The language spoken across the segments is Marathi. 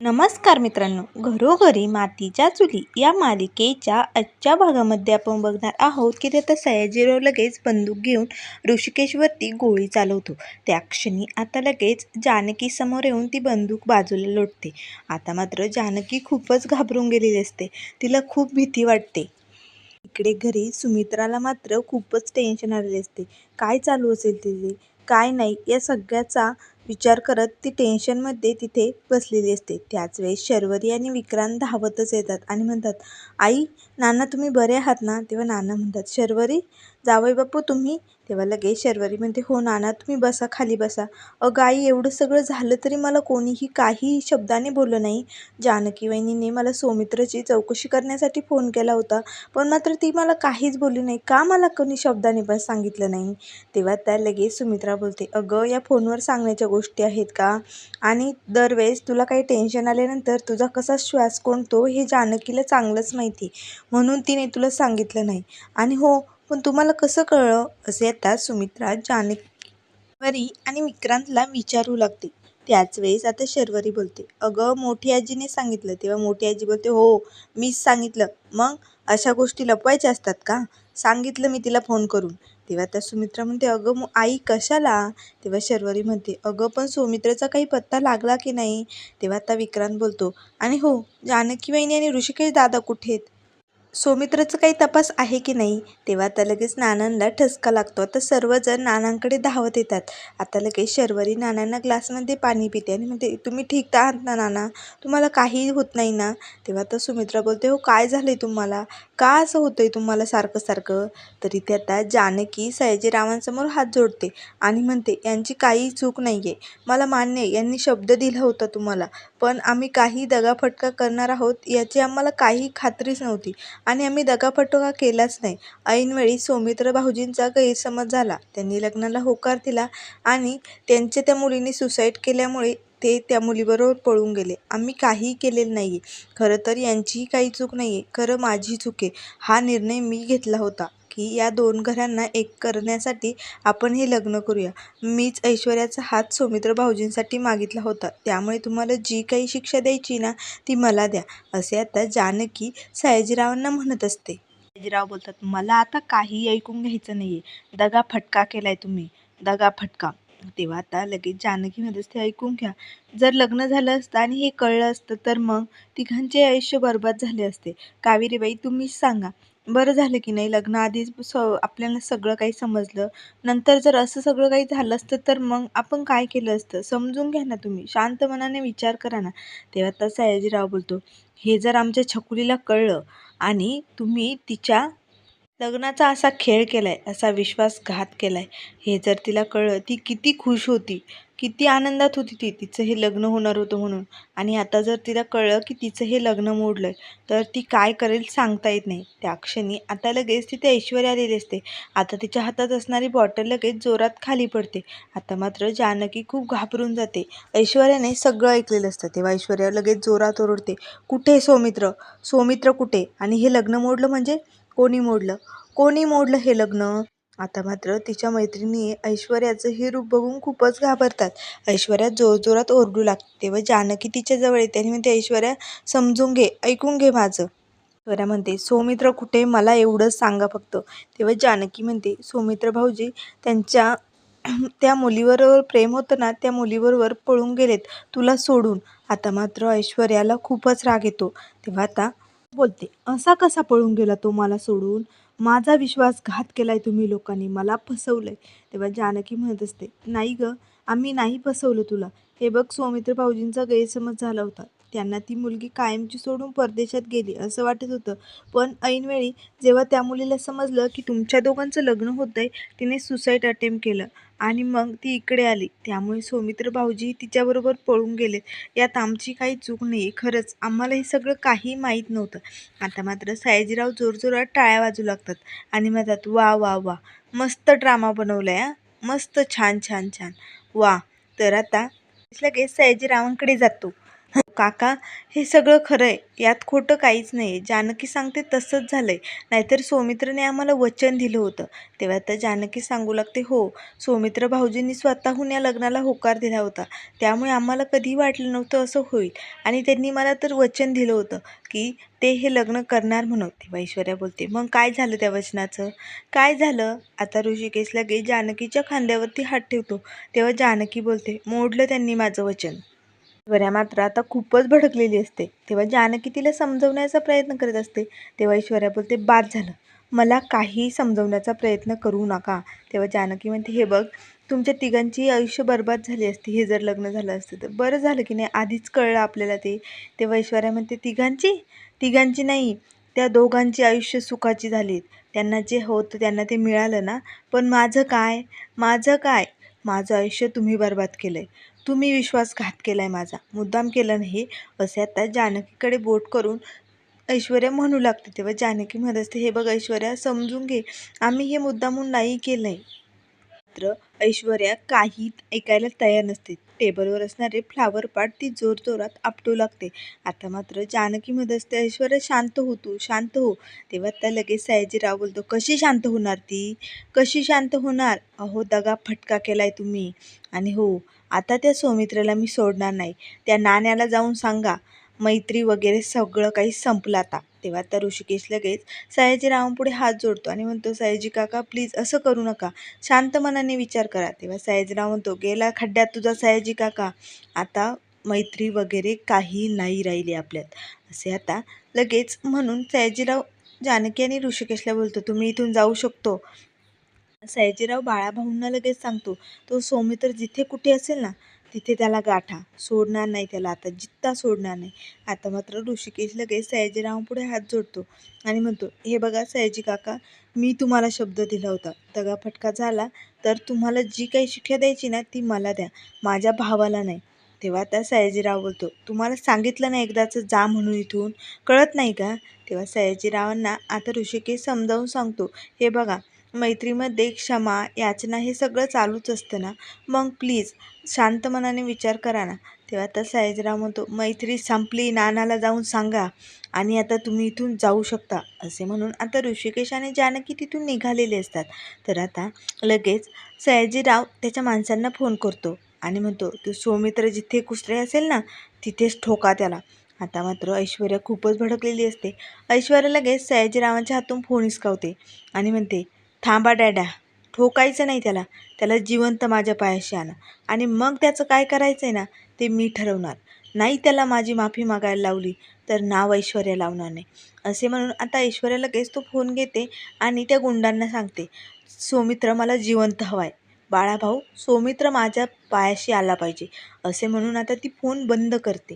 नमस्कार मित्रांनो घरोघरी मातीच्या चुली या मालिकेच्या आजच्या भागामध्ये आपण बघणार आहोत की आता सयाजीराव लगेच बंदूक घेऊन ऋषिकेशवरती गोळी चालवतो. त्या क्षणी आता लगेच जानकी समोर येऊन ती बंदूक बाजूला लोटते. आता मात्र जानकी खूपच घाबरून गेलेली असते. तिला खूप भीती वाटते. इकडे घरी सुमित्राला मात्र खूपच टेन्शन आलेले असते. काय चालू असेल तिथे? काय नाही या सगळ्याचा विचार करत ती टेन्शनमध्ये तिथे बसलेली असते. त्याच वेळेस शर्वरी आणि विक्रांत धावतच येतात आणि म्हणतात आई नाना तुम्ही बरे आहात ना? तेव्हा नाना म्हणतात शर्वरी जावई बापू तुम्ही तेव्हा लगेच शर्वरी म्हणते हो नाना तुम्ही बसा खाली बसा. अगं आई एवढं सगळं झालं तरी मला कोणीही काही शब्दाने बोललं नाही. जानकी वहिनीने मला सौमित्रची चौकशी करण्यासाठी फोन केला होता पण मात्र ती मला काहीच बोलली नाही. का मला कोणी शब्दाने पण सांगितलं नाही? तेव्हा त्या लगेच सुमित्रा बोलते अगं या फोनवर सांगण्याच्या गोष्टी आहेत का? आणि दरवेळेस तुला काही टेन्शन आल्यानंतर तुझा कसा श्वास कोणतो हे जानकीला चांगलंच माहिती. म्हणून तिने तुला सांगितलं नाही. आणि हो पण तुम्हाला कसं कळलं? असे आता सुमित्रा जानकी आणि विक्रांतला विचारू लागते. त्याच वेळेस आता शर्वरी बोलते. अगं मोठी आजीने सांगितलं. तेव्हा मोठी आजी बोलते हो मीच सांगितलं. मग अशा गोष्टी लपवायच्या असतात का? सांगितलं मी तिला फोन करून. तेव्हा त्या सुमित्रा म्हणते अगं मग आई कशाला? तेव्हा शर्वरी म्हणते अगं पण सुमित्राचा काही पत्ता लागला की नाही? तेव्हा आता विक्रांत बोलतो आणि हो जानकी वहिनी आणि ऋषिकेश दादा कुठे आहेत? सौमित्राचा काही तपास आहे की नाही? तेव्हा आता लगेच नानांना ठसका लागतो. आता सर्वजण नानांकडे धावत येतात. आता लगेच शर्वरी नानांना ग्लासमध्ये पाणी पिते आणि म्हणते तुम्ही ठीक आहात ना नाना? तुम्हाला काही होत नाही ना? तेव्हा तर सुमित्रा बोलते हो काय झालं आहे तुम्हाला? का असं होतं आहे तुम्हाला सारखं सारखं? तर इथे आता जानकी सयाजीरावांसमोर हात जोडते आणि म्हणते यांची काही चूक नाही आहे मला मान्य आहे यांनी शब्द दिला होता तुम्हाला. पण आम्ही काही दगाफटका करणार आहोत याची आम्हाला काही खात्रीच नव्हती. आणि आम्ही दगाफटका केलाच नाही. ऐनवेळी सौमित्र भाऊजींचा गैरसमज झाला. त्यांनी लग्नाला होकार दिला आणि त्यांच्या त्या मुलीने सुसाईड केल्यामुळे ते त्या मुलीबरोबर पळून गेले. आम्ही काहीही केलेलं नाही आहे खरं तर यांचीही काही चूक नाही आहे खरं माझी चूक आहे. हा निर्णय मी घेतला होता की या दोन घरांना एक करण्यासाठी आपण हे लग्न करूया. मीच ऐश्वर्याचा हात सौमित्र भाऊजींसाठी मागितला होता. त्यामुळे तुम्हाला जी काही शिक्षा द्यायची ना ती मला द्या. असे आता जानकी सयाजीरावांना म्हणत असते. सयाजीराव बोलतात मला आता काही ऐकून घ्यायचं नाही आहे दगा फटका केलाय तुम्ही. दगा फटका. तेव्हा आता लगेच जानकीमध्येच ते असते ऐकून घ्या. जर लग्न झालं असतं आणि हे कळलं असतं तर मग तिघांचे आयुष्य बरबाद झाले असते. कावेरीबाई तुम्हीच सांगा. बरं झालं की नाही? लग्नाआधीच स आपल्याला सगळं काही समजलं. नंतर जर असं सगळं काही झालं असतं तर मग आपण काय केलं असतं? समजून घ्या ना तुम्ही. शांत मनाने विचार करा ना. तेव्हा तर सयाजीराव बोलतो हे जर आमच्या छकुलीला कळलं आणि तुम्ही तिच्या लग्नाचा असा खेळ केलाय असा विश्वासघात केलाय. हे जर तिला कळलं ती किती खुश होती किती आनंदात होती ती तिचं हे लग्न होणार होतं म्हणून. आणि आता जर तिला कळलं की तिचं हे लग्न मोडलं तर ती काय करेल सांगता येत नाही. त्या क्षणी आता लगेच तिथे ऐश्वर्या आलेली असते. आता तिच्या हातात असणारी बॉटल लगेच जोरात खाली पडते. आता मात्र जानकी खूप घाबरून जाते. ऐश्वर्याने सगळं ऐकलेलं असतं. तेव्हा ऐश्वर्या लगेच जोरात ओरडते कुठे सौमित्र? सौमित्र कुठे? आणि हे लग्न मोडलं म्हणजे कोणी मोडलं? कोणी मोडलं हे लग्न? आता मात्र तिच्या मैत्रिणी ऐश्वर्याचं हे रूप बघून खूपच घाबरतात. ऐश्वर्या जोरजोरात ओरडू लागते. तेव्हा जानकी तिच्याजवळ येते आणि म्हणते ऐश्वर्या समजून घे ऐकून घे माझं. ऐश्वर्या म्हणते सौमित्र कुठे? मला एवढंच सांगा फक्त. तेव्हा जानकी म्हणते सौमित्र भाऊजी त्यांच्या त्या मुलीबरोबर प्रेम होतं ना त्या मुलीबरोबर पळून गेलेत. तुला सोडून. आता मात्र ऐश्वर्याला खूपच राग येतो. तेव्हा आता बोलते असा कसा पळून गेला तो मला सोडून? माझा विश्वासघात केलाय तुम्ही लोकांनी मला फसवलंय. तेव्हा जानकी म्हणत असते नाही ग आम्ही नाही फसवलं तुला. हे बघ सौमित्र भाऊजींचा गैरसमज झाला होता. त्यांना ती मुलगी कायमची सोडून परदेशात गेली असं वाटत होतं. पण ऐनवेळी जेव्हा त्या मुलीला समजलं की तुमच्या दोघांचं लग्न होत आहे तिने सुसाईड अटेम्प्ट केलं आणि मग ती इकडे आली. त्यामुळे सौमित्र भाऊजी तिच्याबरोबर पळून गेलेत यात आमची काही चूक नाही खरंच आम्हाला हे सगळं काही माहीत नव्हतं. आता मात्र सयाजीराव जोरजोरात टाळ्या वाजू लागतात आणि म्हणतात वा वा वा मस्त ड्रामा बनवला आहे मस्त छान छान छान. वा तर आता लगेच सयाजीरावांकडे जातो. काका हे सगळं खरं आहे यात खोटं काहीच नाही आहे जानकी सांगते तसंच झालं आहे नाहीतर सौमित्रने आम्हाला वचन दिलं होतं. तेव्हा तर जानकी सांगू लागते हो सौमित्र भाऊजींनी स्वतःहून या लग्नाला होकार दिला होता. त्यामुळे आम्हाला कधीही वाटलं नव्हतं असं होईल. आणि त्यांनी मला तर वचन दिलं होतं की ते हे लग्न करणार म्हणून. तेव्हा ऐश्वर्या बोलते मग काय झालं त्या वचनाचं? काय झालं? आता ऋषिकेश लगेच जानकीच्या खांद्यावरती हात ठेवतो. तेव्हा जानकी बोलते मोडलं त्यांनी माझं वचन. ऐश्वर्या मात्र आता खूपच भडकलेली असते. तेव्हा जानकी तिला समजवण्याचा प्रयत्न करत असते. तेव्हा ऐश्वर्या बोलते बाद झालं. मला काही समजवण्याचा प्रयत्न करू नका. तेव्हा जानकी म्हणते हे बघ तुमच्या तिघांची आयुष्य बर्बाद झाली असती. हे जर लग्न झालं असतं तर बरं झालं की नाही? आधीच कळलं आपल्याला ते. तेव्हा ऐश्वर्या म्हणते तिघांची? तिघांची नाही. त्या दोघांची आयुष्य सुखाची झालीत. त्यांना जे होतं त्यांना ते मिळालं ना? पण माझं काय? माझं काय? माझं आयुष्य तुम्ही बर्बाद केलं आहे तुम्ही विश्वासघात केला आहे माझा. मुद्दाम केला नाही. असे आता जानकीकडे बोट करून ऐश्वर्या म्हणू लागते. तेव्हा जानकी म्हणत असते हे बघ ऐश्वर्या समजून घे. आम्ही हे मुद्दामून नाही केलं आहे मात्र ऐश्वर्या काही ऐकायला तयार नसते. टेबलवर असणारे फ्लावर ती जोरजोरात आपटू लागते. आता मात्र जानकी असते ऐश्वर्या शांत हो तू शांत हो. तेव्हा त्या लगेच सयाजीराव बोलतो कशी शांत होणार ती? कशी शांत होणार? अहो दगा फटका केलाय तुम्ही. आणि हो आता त्या सौमित्राला मी सोडणार नाही. त्या नाण्याला जाऊन सांगा. मैत्री वगैरे सगळं काही संपलं आता. तेव्हा आता ऋषिकेश लगेच सयाजीरावांपुढे हात जोडतो आणि म्हणतो सयाजी काका प्लीज असं करू नका. शांत मनाने विचार करा. तेव्हा सयाजीराव म्हणतो गेला खड्ड्यात तुझा सयाजी काका. आता मैत्री वगैरे काही नाही राहिली आपल्यात. असे आता लगेच म्हणून सयाजीराव जानकी आणि ऋषिकेशला बोलतो तुम्ही इथून जाऊ शकतो. सयाजीराव बाळाभाऊंना लगेच सांगतो तो सौमित्र जिथे कुठे असेल ना तिथे त्याला गाठा. सोडणार नाही त्याला आता. जित्ता सोडणार नाही. आता मात्र ऋषिकेश लगेच सयाजीरावांपुढे हात जोडतो आणि म्हणतो हे बघा सयाजी काका मी तुम्हाला शब्द दिला होता. दगाफटका झाला तर तुम्हाला जी काही शिक्षा द्यायची ना ती मला द्या. माझ्या भावाला नाही. तेव्हा त्या सयाजीराव बोलतो तुम्हाला सांगितलं ना एकदाचं जा म्हणून इथून. कळत नाही का? तेव्हा सयाजीरावांना आता ऋषिकेश समजावून सांगतो हे बघा मैत्रीमध्ये क्षमा याचना हे सगळं चालूच असतं ना? मग प्लीज शांत मनाने विचार करा ना. तेव्हा आता सयाजीराव म्हणतो मैत्री संपली नानाला जाऊन सांगा आणि आता तुम्ही इथून जाऊ शकता. असे म्हणून आता ऋषिकेश आणि जानकी तिथून निघालेले असतात. तर आता लगेच सयाजीराव त्याच्या माणसांना फोन करतो आणि म्हणतो तो सौमित्र जिथे कुसरे असेल ना तिथेच ठोका त्याला. आता मात्र ऐश्वर्या खूपच भडकलेली असते. ऐश्वर्या लगेच सयाजीरावांच्या हातून फोन हिसकावते आणि म्हणते थांबा डॅड्या ठोकायचं नाही त्याला. त्याला जिवंत माझ्या पायाशी आणा. आणि मग त्याचं काय करायचं आहे ना ते मी ठरवणार. नाही त्याला माझी माफी मागायला लावली तर नाव ऐश्वर्या लावणार नाही. असे म्हणून आता ऐश्वर्या लगेच तो फोन घेते आणि त्या गुंडांना सांगते सौमित्र मला जिवंत हवा आहे बाळाभाऊ सौमित्र माझ्या पायाशी आला पाहिजे. असे म्हणून आता ती फोन बंद करते.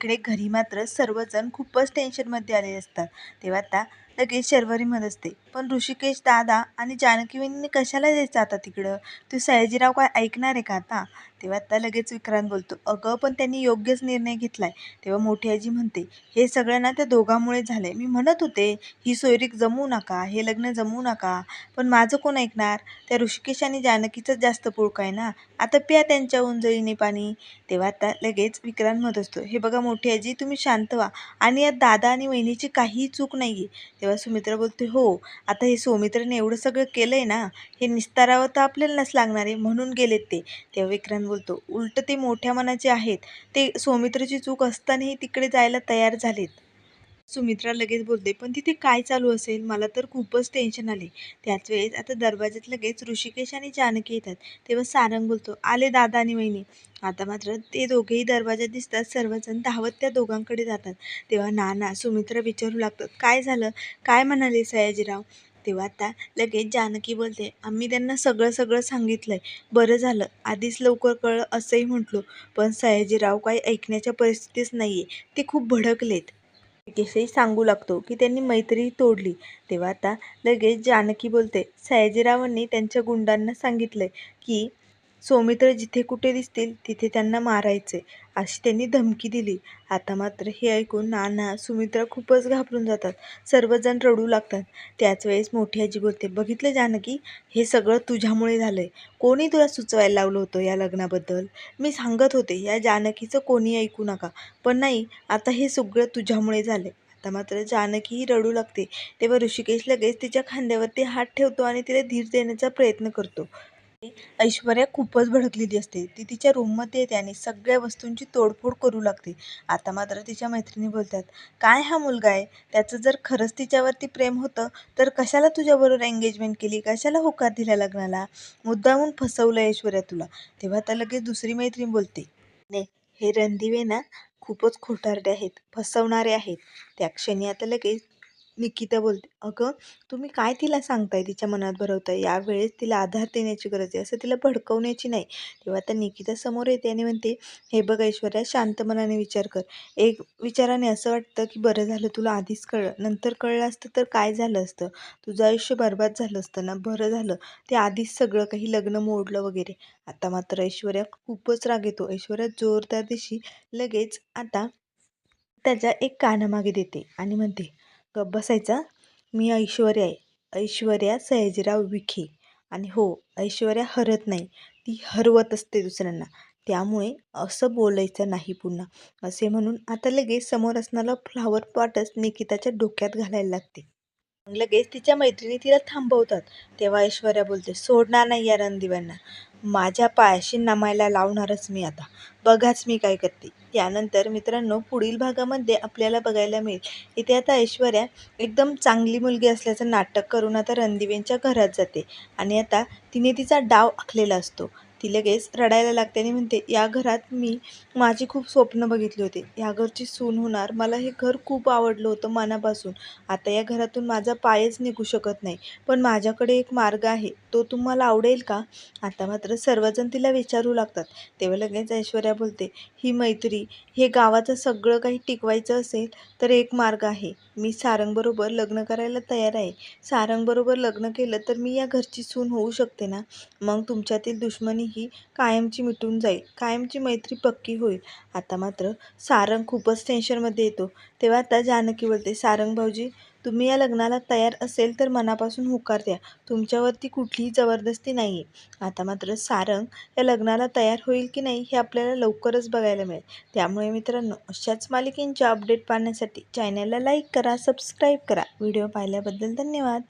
इकडे घरी मात्र सर्वजण खूपच टेन्शनमध्ये आले असतात. तेव्हा आता लगेच शर्वरी असते. पण ऋषिकेश दादा आणि जानकी वहिनीने कशाला जायचं आता तिकडं? तू सयाजीराव काय ऐकणार आहे का आता? तेव्हा आता लगेच विक्रांत बोलतो अगं पण त्यांनी योग्यच निर्णय घेतला आहे तेव्हा मोठी आजी म्हणते हे सगळं ना त्या दोघांमुळे झालं आहे मी म्हणत होते ही सोयरीक जमवू नका हे लग्न जमवू नका पण माझं कोण ऐकणार? त्या ऋषिकेश आणि जानकीचंच जास्त पुळक आहे ना? आता प्या त्यांच्या उंजळीने पाणी. तेव्हा आता लगेच विक्रांत म्हणत असतो हे बघा मोठी आजी तुम्ही शांत व्हा. आणि यात दादा आणि वहिनीची काहीही चूक नाही आहे तेव्हा सुमित्रा बोलते हो आता हे सौमित्रने एवढं सगळं केलं आहे ना हे निस्तारावं तर आपल्यालाच लागणार आहे म्हणून गेलेत ते. तेव्हा विक्रांत बोलतो उलट ते मोठ्या मनाचे आहेत. ते सौमित्रची चूक असतानाही तिकडे जायला तयार झालेत. सुमित्रा लगेच बोलते पण तिथे काय चालू असेल? मला तर खूपच टेन्शन आले. त्याच वेळेस आता दरवाज्यात लगेच ऋषिकेश आणि जानकी येतात. तेव्हा सारंग बोलतो आले दादा आणि वहिनी. आता मात्र ते दोघेही दरवाज्यात दिसतात. सर्वजण धावत त्या दोघांकडे जातात. तेव्हा नाना सुमित्रा विचारू लागतात काय झालं? काय म्हणाले सयाजीराव? तेव्हा आता लगेच जानकी बोलते आम्ही त्यांना सगळं सगळं सांगितलंय. बरं झालं. आधीच लवकर कळलं असंही म्हटलो. पण सयाजीराव काही ऐकण्याच्या परिस्थितीच नाही आहे ते खूप भडकलेत. केसही सांगू लागतो की त्यांनी मैत्री तोडली. तेव्हा आता लगेच जानकी बोलते सयाजीरावांनी त्यांच्या गुंडांना सांगितले की सौमित्र जिथे कुठे दिसतील तिथे त्यांना मारायचे अशी त्यांनी धमकी दिली. आता मात्र हे ऐकून नाना सुमित्रा खूपच घाबरून जातात. सर्वजण रडू लागतात. त्याच वेळेस मोठी आजी बोलते बघितलं जानकी हे सगळं तुझ्यामुळे झालंय. कोणी तुला सुचवायला लावलं होतं या लग्नाबद्दल? मी सांगत होते या जानकीचं कोणी ऐकू नका. पण नाही आता हे सगळं तुझ्यामुळे झालंय. आता मात्र जानकीही रडू लागते. तेव्हा ऋषिकेश लगेच तिच्या खांद्यावरती हात ठेवतो आणि तिला धीर देण्याचा प्रयत्न करतो. ऐश्वर्या खूपच भडकलेली असते. ती तिच्या रूममध्ये येते आणि सगळ्या वस्तूंची तोडफोड करू लागते. आता मात्र तिच्या मैत्रिणी बोलतात काय हा मुलगा आहे? त्याचं जर खरंच तिच्यावरती प्रेम होतं तर कशाला तुझ्याबरोबर एंगेजमेंट केली? कशाला होकार दिला लग्नाला? मुद्दामून फसवलं ऐश्वर्या तुला. तेव्हा आता लगेच दुसरी मैत्रीण बोलते ने हे रणदिवे ना खूपच खोटारडे आहेत फसवणारे आहेत. त्या क्षणी आता लगेच निकिता बोलते अगं तुम्ही काय तिला सांगताय? तिच्या मनात भरवताय. यावेळेस तिला आधार देण्याची गरज आहे. असं तिला भडकवण्याची नाही. तेव्हा आता निकिता समोर येते आणि म्हणते हे बघ ऐश्वर्या शांत मनाने विचार कर. एक विचाराने असं वाटतं की बरं झालं तुला आधीच कळलं नंतर कळलं असतं तर काय झालं असतं? तुझं आयुष्य बरबाद झालं असतं ना? बरं झालं. ते आधीच सगळं काही लग्न मोडलं वगैरे. आता मात्र ऐश्वर्या खूपच राग येतो. ऐश्वर्या जोरदार दिशी लगेच आता त्याच्या एक कानामागे देते आणि म्हणते गप्प बसायचा. मी ऐश्वर्या आहे. ऐश्वर्या सयाजीराव विखे. आणि हो ऐश्वर्या हरत नाही. ती हरवत असते दुसऱ्यांना. त्यामुळे असं बोलायचं नाही पुन्हा. असे म्हणून आता लगेच समोर असणारा फ्लावर पॉटच निकिताच्या डोक्यात घालायला लागते. मग लगेच तिच्या मैत्रिणी तिला थांबवतात. तेव्हा ऐश्वर्या बोलते सोडणार नाही या रणदिव्यांना. माझ्या पायाशी नमायला लावणारच मी आता. बघाच मी काय करते. त्यानंतर मित्रांनो पुढील भागामध्ये आपल्याला बघायला मिळेल. इथे आता ऐश्वर्या एकदम चांगली मुलगी असल्याचं नाटक करून आता रणदिवेंच्या घरात जाते. आणि आता तिने तिचा डाव आखलेला असतो. ती लगेच रडायला लागते आणि म्हणते या घरात मी माझी खूप स्वप्न बघितली होती. या घरची सून होणार. मला हे घर खूप आवडलं होतं मनापासून. आता या घरातून माझा पायच निघू शकत नाही. पण माझ्याकडे एक मार्ग आहे. तो तुम्हाला आवडेल का? आता मात्र सर्वजण तिला विचारू लागतात. तेव्हा लगेच ऐश्वर्या बोलते ही मैत्री हे गावाचं सगळं काही टिकवायचं असेल तर एक मार्ग आहे. मी सारंगबरोबर लग्न करायला तयार आहे. सारंगबरोबर लग्न केलं तर मी या घरची सून होऊ शकते ना? मग तुमच्यातील दुश्मनी ही कायमची मिटून जाईल. कायमची मैत्री पक्की होईल. आता मात्र सारंग खूपच टेन्शनमध्ये येतो. तेव्हा आता जानकी बोलते सारंग भाऊजी तुम्ही या लग्नाला तयार असेल तर मनापासून होकार द्या. तुमच्यावरती कुठलीही जबरदस्ती नाही आहे आता मात्र सारंग या लग्नाला तयार होईल की नाही हे आपल्याला लवकरच बघायला मिळेल. त्यामुळे मित्रांनो अशाच मालिकेंचे अपडेट पाहण्यासाठी चॅनलला लाईक करा सबस्क्राईब करा. व्हिडिओ पाहिल्याबद्दल धन्यवाद.